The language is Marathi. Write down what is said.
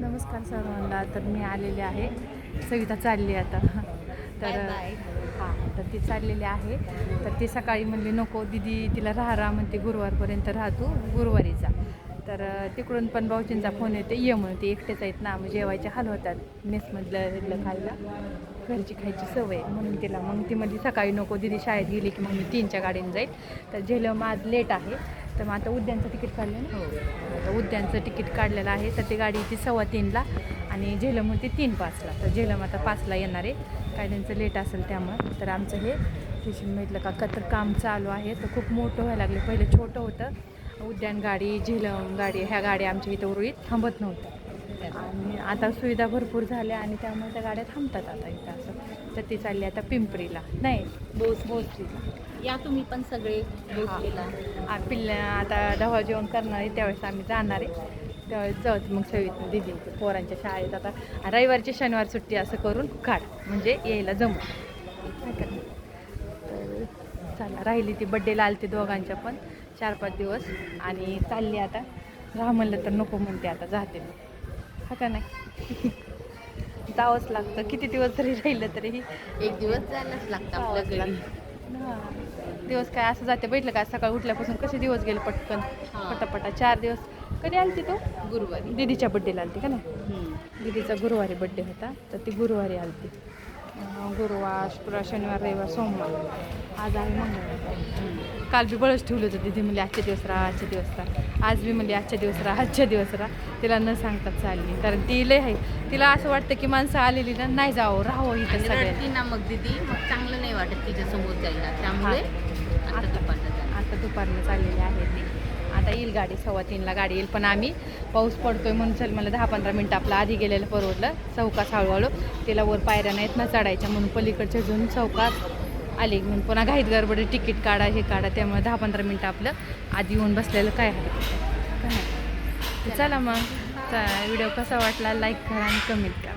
नमस्कार सर्वांना. तर मी आलेले आहे. सविता चालली आता. तर हां तर ती चाललेली आहे. तर ती सकाळी म्हणली नको दिदी तिला राहा राहा म्हणते गुरुवारपर्यंत राहतो गुरुवारी जा. तर तिकडून पण भाऊजींचा फोन येते ये म्हणून ते एकटेच आहेत ना मग जेवायचे हाल होतात. मेसमधलं खायला. घरची खायची सवय आहे. म्हणून तिला. मग ती म्हणली सकाळी नको दिदी शाळेत गेली की मग मी तीनच्या गाडीने जाईल. तर झेलम आज लेट आहे. तर मग आता उद्यानचं तिकीट काढलं ना आता उद्यानचं तिकीट काढलेलं आहे तर ती गाडी ती सव्वा तीनला आणि झेलम होती तीन पाचला. तर झेलम आता पाचला येणार आहे. काय त्यांचं लेट असेल त्यामुळं. तर आमचं हे स्टेशन म्हटलं का का तर काम चालू आहे. तर खूप मोठं व्हायला लागले. पहिले छोटं होतं. उद्यान गाडी झेलम गाडी ह्या गाड्या आमच्या इथं उरुळीत थांबत नव्हत्या. आणि आता सुविधा भरपूर झाल्या आणि त्यामुळे त्या गाड्या थांबतात आता इथं असं. तर ती चालली आता पिंपरीला. नाही बोस भोसरीला या तुम्ही पण सगळे पिल्ल्या आता ढवा जेवण करणार आहे त्यावेळेस आम्ही जाणार आहे. त्यावेळेस जाऊ मग सवित दिदी पोरांच्या शाळेत. आता रविवारची शनिवार सुट्टी असं करून काढ. म्हणजे यायला जमू? तर चला राहिली ती बड्डेला आली ती दोघांच्या पण. चार पाच दिवस. आणि चालली आता. राहा म्हणलं तर नको म्हणते आता जाते मी. हा का नाही? जावंच लागतं. किती दिवस जरी राहिलं तरीही एक दिवस जायलाच लागतं आपल्या दिवस काय असं जाते बैठलं का? सकाळी उठल्यापासून कसे दिवस गेले पटकन. पटापटा चार दिवस. कधी आलती तो? गुरुवारी. दीदीच्या बड्डेला आलती का नाही. दीदीचा गुरुवारी बड्डे होता तर ती गुरुवारी आलती. गुरुवार शुक्रवार शनिवार रविवार सोमवार. आज आहे मंगळवार. काल बी बळच ठेवलं होतं दीदी म्हणली आजचे दिवस राहा आजचे दिवस राहा. आज बी म्हणली आजच्या दिवस राहा आजच्या दिवस राहा. तिला न सांगतात चालली. कारण ती लय आहे. तिला असं वाटतं की माणसं आलेली ना नाही जावं राहावं इथं सगळ्यांनी. ना मग दिदी. मग चांगलं नाही वाटत तिच्या समोर जायला. त्यामुळे आता दुपारला आता दुपारनं चाललेली आहे ती. आता येईल गाडी सव्वा तीनला गाडी येईल. पण आम्ही पाऊस पडतोय म्हणून चल मला दहा पंधरा मिनटं आपलं आधी गेलेलं परवडलं. चौकास हळूहळू. तिला वर पायऱ्या नाहीत ना चढायच्या म्हणून पलीकडच्या घेऊन चौकात आली. म्हणून पुन्हा घाईत गडबडी तिकीट काढा हे काढा. त्यामुळे दहा पंधरा मिनटं आपलं आधी येऊन बसलेलं काय हरकत नाही. चला मग. व्हिडिओ कसा वाटला? लाईक करा आणि कमेंट करा.